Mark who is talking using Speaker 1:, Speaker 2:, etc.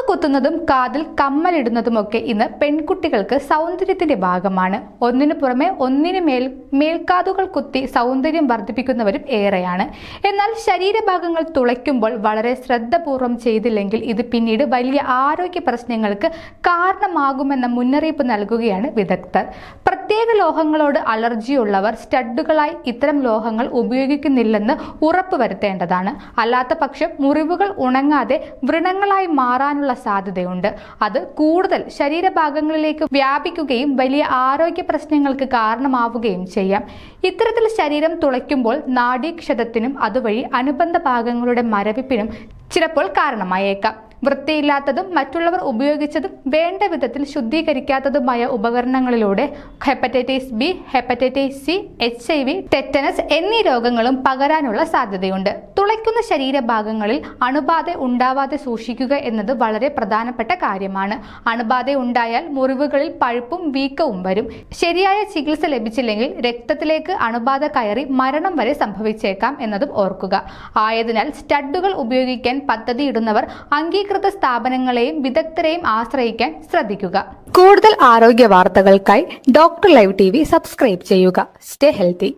Speaker 1: കാതു കുത്തുന്നതും കാതിൽ കമ്മലിടുന്നതുമൊക്കെ ഇന്ന് പെൺകുട്ടികൾക്ക് സൗന്ദര്യത്തിന്റെ ഭാഗമാണ്. ഒന്നിനു പുറമെ ഒന്നിനു മേൽ മേൽക്കാതുകൾ കുത്തി സൗന്ദര്യം വർദ്ധിപ്പിക്കുന്നവരും ഏറെയാണ്. എന്നാൽ ശരീരഭാഗങ്ങൾ തുളയ്ക്കുമ്പോൾ വളരെ ശ്രദ്ധപൂർവം ചെയ്തില്ലെങ്കിൽ ഇത് പിന്നീട് വലിയ ആരോഗ്യ പ്രശ്നങ്ങൾക്ക് കാരണമാകുമെന്ന മുന്നറിയിപ്പ് നൽകുകയാണ് വിദഗ്ധർ. പ്രത്യേക ലോഹങ്ങളോട് അലർജിയുള്ളവർ സ്റ്റഡുകളായി ഇത്തരം ലോഹങ്ങൾ ഉപയോഗിക്കുന്നില്ലെന്ന് ഉറപ്പുവരുത്തേണ്ടതാണ്. അല്ലാത്ത പക്ഷം മുറിവുകൾ ഉണങ്ങാതെ വ്രണങ്ങളായി മാറാനുള്ള സാധ്യതയുണ്ട്. അത് കൂടുതൽ ശരീരഭാഗങ്ങളിലേക്ക് വ്യാപിക്കുകയും വലിയ ആരോഗ്യ പ്രശ്നങ്ങൾക്ക് കാരണമാവുകയും ചെയ്യാം. ഇത്തരത്തിൽ ശരീരം തുളയ്ക്കുമ്പോൾ നാഡീക്ഷതത്തിനും അതുവഴി അനുബന്ധ ഭാഗങ്ങളുടെ മരവിപ്പിനും ചിലപ്പോൾ കാരണമായേക്കാം. വൃത്തിയില്ലാത്തതും മറ്റുള്ളവർ ഉപയോഗിച്ചതും വേണ്ട വിധത്തിൽ ശുദ്ധീകരിക്കാത്തതുമായ ഉപകരണങ്ങളിലൂടെ hepatitis B hepatitis C H I V tetanus എന്നീ രോഗങ്ങളും പകരാനുള്ള സാധ്യതയുണ്ട്. തുളയ്ക്കുന്ന ശരീരഭാഗങ്ങളിൽ അണുബാധ ഉണ്ടാവാതെ സൂക്ഷിക്കുക എന്നത് വളരെ പ്രധാനപ്പെട്ട കാര്യമാണ്. അണുബാധ ഉണ്ടായാൽ മുറിവുകളിൽ പഴുപ്പും വീക്കവും വരും. ശരിയായ ചികിത്സ ലഭിച്ചില്ലെങ്കിൽ രക്തത്തിലേക്ക് അണുബാധ കയറി മരണം വരെ സംഭവിച്ചേക്കാം എന്നതും ഓർക്കുക. ആയതിനാൽ സ്റ്റഡുകൾ ഉപയോഗിക്കാൻ പദ്ധതിയിടുന്നവർ അംഗീകൃത സ്ഥാപനങ്ങളെയും വിദഗ്ധരെയും ആശ്രയിക്കാൻ ശ്രദ്ധിക്കുക. കൂടുതൽ ആരോഗ്യ വാർത്തകൾക്കായി ഡോക്ടർ ലൈവ് ടി സബ്സ്ക്രൈബ് ചെയ്യുക. Stay healthy.